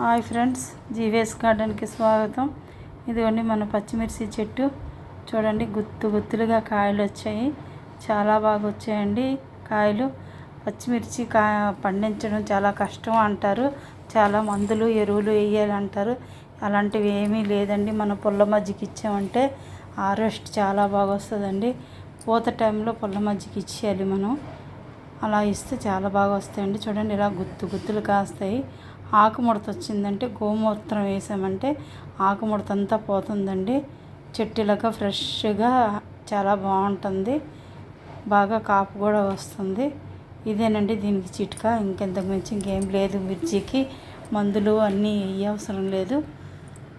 Hi friends జీవేస్ గార్డెన్కి స్వాగతం. ఇదిగోండి మన పచ్చిమిర్చి చెట్టు. చూడండి గుత్తు గుత్తులుగా కాయలు వచ్చాయి. చాలా బాగా వచ్చాయండి కాయలు. పచ్చిమిర్చి కా పండించడం చాలా కష్టం అంటారు. చాలా మందులు ఎరువులు వేయాలంటారు. అలాంటివి ఏమీ లేదండి. మన పుల్ల మజ్జిగ ఇచ్చామంటే హార్వెస్ట్ చాలా బాగా వస్తుందండి. పూత టైంలో పుల్ల మజ్జికి ఇచ్చేయాలి మనం. అలా ఇస్తే చాలా బాగా వస్తాయండి. చూడండి ఇలా గుత్తు గుత్తులు కాస్తాయి. ఆకుముడత వచ్చిందంటే గోమూత్రం వేసామంటే ఆకుముడత అంతా పోతుందండి. చెట్టు ఫ్రెష్గా చాలా బాగుంటుంది. బాగా కాపు కూడా వస్తుంది. ఇదేనండి దీనికి చిట్కా. ఇంకెంతకు మించి ఇంకేం లేదు. మిర్చికి మందులు అన్నీ వేయ అవసరం లేదు.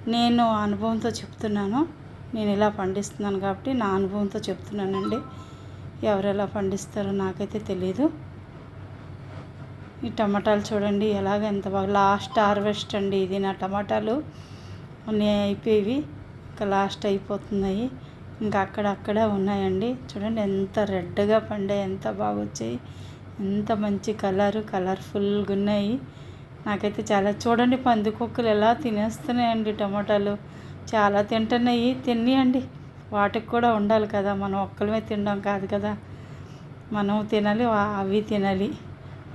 నేను అనుభవంతో చెప్తున్నాను. నేను ఇలా పండిస్తున్నాను కాబట్టి నా అనుభవంతో చెప్తున్నానండి. ఎవరు ఎలా పండిస్తారో నాకైతే తెలీదు. ఈ టమాటాలు చూడండి ఎలాగ ఎంత బాగా లాస్ట్ హార్వెస్ట్ అండి ఇది నా టమాటాలు. అన్నీ అయిపోయేవి ఇంకా లాస్ట్ అయిపోతున్నాయి. ఇంకా అక్కడక్కడ ఉన్నాయండి. చూడండి ఎంత రెడ్గా పండాయి ఎంత బాగా వచ్చాయి ఎంత మంచి కలర్ కలర్ఫుల్గా ఉన్నాయి. నాకైతే చాలా చూడండి పందికొక్కలు ఎలా తినేస్తున్నాయండి టమాటాలు. చాలా తింటున్నాయి. తినియండి వాటికి కూడా ఉండాలి కదా మనం ఒక్కలమే తినడం కాదు కదా. మనం తినాలి అవి తినాలి.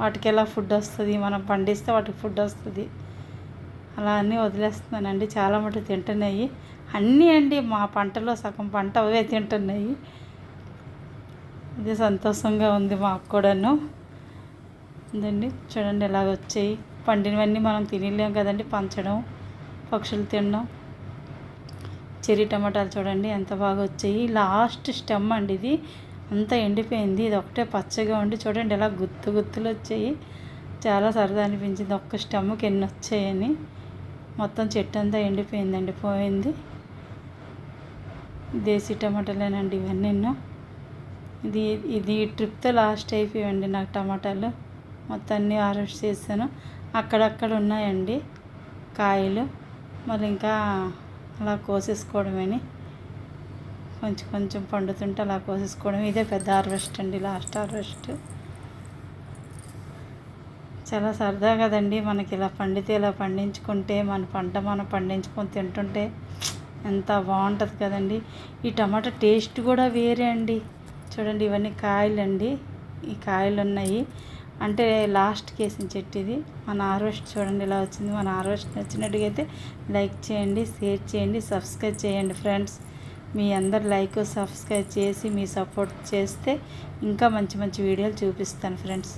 వాటికి ఎలా ఫుడ్ వస్తుంది మనం పండిస్తే వాటికి ఫుడ్ వస్తుంది. అలా అన్నీ వదిలేస్తున్నానండి. చాలా మటుకు తింటున్నాయి. అన్నీ అండి మా పంటలో సగం పంట అవే తింటున్నాయి. ఇది సంతోషంగా ఉంది మాకు కూడాను. ఉందండి చూడండి ఎలాగ వచ్చాయి. పండినవన్నీ మనం తినలేం కదండి పంచడం పక్షులు తినడం. చెర్రీ టమాటాలు చూడండి ఎంత బాగా వచ్చాయి. లాస్ట్ స్టెమ్ అండి ఇది. అంతా ఎండిపోయింది. ఇది ఒకటే పచ్చగా ఉండి చూడండి ఇలా గుత్తు గుత్తులు వచ్చాయి. చాలా సరదా అనిపించింది. ఒక్క స్టెమ్కి ఎన్ని వచ్చాయని. మొత్తం చెట్టు అంతా ఎండిపోయిందండి. పోయింది. దేశీ టమాటాలేనండి ఇవన్నీ ఇది ఇది ట్రిప్తో లాస్ట్ అయిపోయాయండి నాకు టమాటాలు. మొత్తం అన్నీ హార్వెస్ట్ చేశాను. అక్కడక్కడ ఉన్నాయండి కాయలు. మరి ఇంకా అలా కోసేసుకోవడమేని. కొంచెం కొంచెం పండుతుంటే అలా కోసేసుకోవడం. ఇదే పెద్ద హార్వెస్ట్ అండి లాస్ట్ హార్వెస్ట్. చాలా సరదా కదండి మనకి ఇలా పండితే ఇలా పండించుకుంటే మన పంట మనం పండించుకొని తింటుంటే ఎంత బాగుంటుంది కదండి. ఈ టమాటా టేస్ట్ కూడా వేరే అండి. చూడండి ఇవన్నీ కాయలండి. ఈ కాయలు ఉన్నాయి అంటే లాస్ట్ కేసిన చెట్టు ఇది. మన హార్వెస్ట్ చూడండి ఇలా వచ్చింది. మన హార్వెస్ట్ నచ్చినట్టుగా అయితే లైక్ చేయండి షేర్ చేయండి సబ్స్క్రైబ్ చేయండి ఫ్రెండ్స్. మీ అందరు లైక్ సబ్స్క్రైబ్ చేసి మీ సపోర్ట్ చేస్తే ఇంకా మంచి మంచి వీడియోలు చూపిస్తాను ఫ్రెండ్స్.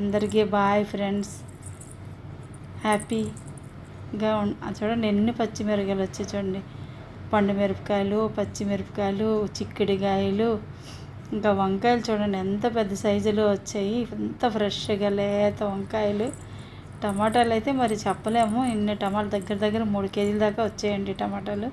అందరికీ బాయ్ ఫ్రెండ్స్. హ్యాపీగా చూడండి ఎన్ని పచ్చిమిరపకాయలు వచ్చాయి చూడండి. పండు మిరపకాయలు పచ్చిమిరపకాయలు చిక్కుడుకాయలు ఇంకా వంకాయలు చూడండి ఎంత పెద్ద సైజులో వచ్చాయి. ఎంత ఫ్రెష్గా లేత వంకాయలు. టమాటాలు అయితే మరి చెప్పలేము. ఇన్ని టమాటాలు దగ్గర దగ్గర మూడు కేజీల దాకా వచ్చాయండి టమాటాలు.